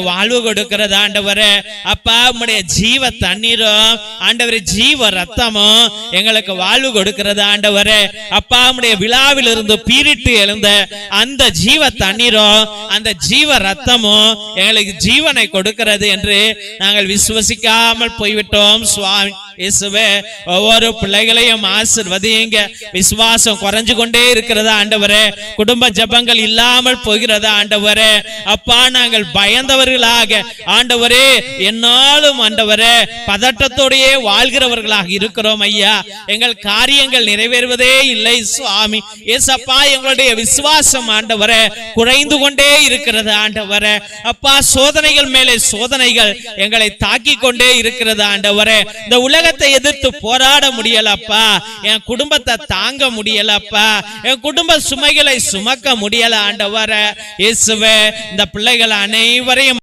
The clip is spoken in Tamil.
வாழ்வு கொடுக்கிறது ஆண்டவரே? அப்பா உம்முடைய ஜீவ தண்ணீரும் ஆண்டவர் ஜீவ ரத்தமும் எங்களுக்கு வாழ்வு கொடுக்கிறது ஆண்டவரே? அப்பா உம்முடைய விழாவில் இருந்து பீரிட்டு எழுந்த அந்த ஜீவ தண்ணீரும் அந்த ஜீவ ரத்தமும் எங்களுக்கு ஜீவனை கொடுக்கிறது என்று நாங்கள் விசுவசிக்காமல் போய்விட்டோம் சுவாமி. இயேசுவே ஒவ்வொரு பிள்ளைகளையும் ஆசிர்வதியுங்க. விசுவாசம் குறைஞ்சு கொண்டே இருக்கிறதா ஆண்டவரே? குடும்ப ஜெபங்கள் இல்லாமல் போகிறதா ஆண்டவரே? அப்பா நாங்கள் பயந்தவர்களாக ஆண்டவரே என்னாலும் ஆண்டவரே பதட்டத்தோடையே வாழ்கிறவர்களாக இருக்கிறோம் ஐயா. எங்கள் காரியங்கள் நிறைவேறுவதே இல்லை சுவாமி. ஏசப்பா எங்களுடைய விசுவாசம் ஆண்டவரே குறைந்து கொண்டே இருக்கிறது ஆண்டவரே. அப்பா சோதனைகள் மேலே சோதனைகள் எங்களை தாக்கி கொண்டே இருக்கிறது ஆண்டவரே. இந்த உலகத்தை எதிர்த்து போராட முடியலப்பா. என் குடும்பத்தை தாங்க முடியலப்பா. என் குடும்ப சுமைகளை சுமக்க முடியல ஆண்டவர. இயேசுவே இந்த பிள்ளைகள் அனைவரையும்